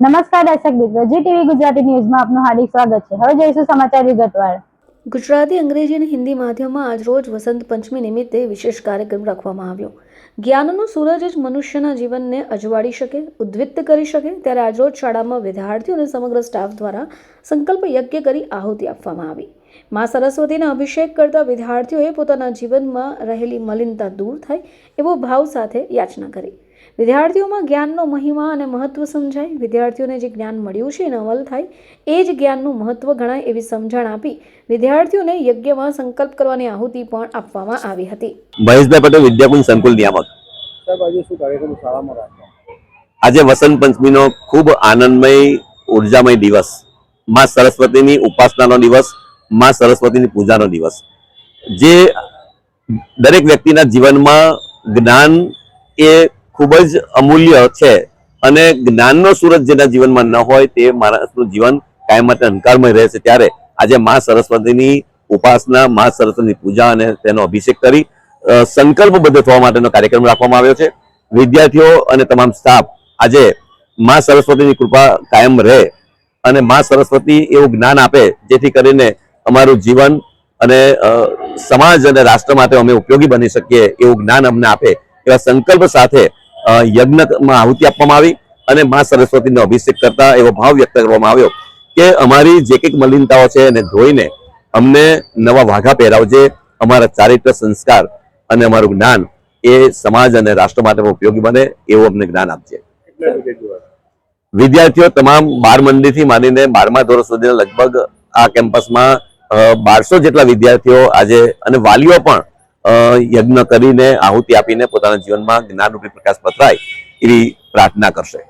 નમસ્કાર દર્શક મિત્રો, જી ટીવી ગુજરાતી ન્યૂઝમાં આપનું હાર્દિક સ્વાગત છે. હવે જોઈશું સમાચાર વિગતવાર. ગુજરાતી, અંગ્રેજી અને હિન્દી માધ્યમમાં આજરોજ વસંત પંચમી નિમિત્તે વિશેષ કાર્યક્રમ રાખવામાં આવ્યો. જ્ઞાનનો સૂરજ જ મનુષ્યના જીવનને અજવાળી શકે ઉદ્વિત્ત કરી શકે ત્યારે આજરોજ શાળામાં વિદ્યાર્થીઓ અને સમગ્ર સ્ટાફ દ્વારા સંકલ્પ યજ્ઞ કરી આહુતિ આપવામાં આવી. મા સરસ્વતીના અભિષેક કરતા વિદ્યાર્થીઓએ પોતાના જીવનમાં રહેલી મલિનતા દૂર થાય એવો ભાવ સાથે યાચના કરી. વિદ્યાર્થીઓમાં જ્ઞાનનો મહિમા અને મહત્વ સમજાય. વિદ્યાર્થીઓને જે જ્ઞાન મળ્યું છે એને અમલ થાય એ જ જ્ઞાનનું મહત્વ ગણાય એવી સમજણ આપી વિદ્યાર્થીઓને યજ્ઞમાં સંકલ્પ કરવાની આહુતિ પણ આપવામાં આવી હતી. મહેશભાઈ પટેલ વિદ્યાકુંજ સંકુલ નિયામક. આજે શું કાર્યક્રમ શાળામાં રાખવા આજે વસંત પંચમીનો ખૂબ આનંદમય ઉર્જામય દિવસ. માં સરસ્વતીની ઉપાસનાનો દિવસમાં સરસ્વતીની પૂજાનો દિવસ. જે દરેક વ્યક્તિના જીવનમાં જ્ઞાન એ ખૂબ જ અમૂલ્ય છે. અને જ્ઞાનનો સૂરજ જેના જીવનમાં ન હોય તે માણસનું જીવન કાયમ માટે અંધકારમય રહે છે. ત્યારે આજે માં સરસ્વતીની ઉપાસના, માં સરસ્વતીની પૂજા અને તેનો અભિષેક કરી સંકલ્પબદ્ધ થવા માટેનો કાર્યક્રમ રાખવામાં આવ્યો છે. વિદ્યાર્થીઓ અને તમામ સ્ટાફ આજે માં સરસ્વતીની કૃપા કાયમ રહે અને મા સરસ્વતી એવું જ્ઞાન આપે જેથી કરીને અમારું જીવન અને સમાજ અને રાષ્ટ્ર માટે અમે ઉપયોગી બની શકીએ એવું જ્ઞાન અમને આપે એવા સંકલ્પ સાથે યજ્ઞમાં આહુતિ આપવામાં આવી અને મા સરસ્વતીનો અભિષેક કરતા એવો ભાવ વ્યક્ત કરવામાં આવ્યો કે અમારી જે કંઈક મલિનતાઓ છે એને ધોઈને અમને નવા વાઘા પહેરાવજે, અમારા ચારિત્ર સંસ્કાર અને અમારું જ્ઞાન એ સમાજ અને રાષ્ટ્ર માટે ઉપયોગી બને એવું અમને જ્ઞાન આપજે. વિદ્યાર્થીઓ, તમામ બાર મંદિરથી માંડીને બારમા ધોરણ સુધીના લગભગ આ કેમ્પસમાં બારસો જેટલા વિદ્યાર્થીઓ આજે અને વાલીઓ પણ યજ્ઞ કરીને આહુતિ આપીને પોતાના જીવનમાં જ્ઞાનરૂપી પ્રકાશ પથરાય એવી પ્રાર્થના કરશે.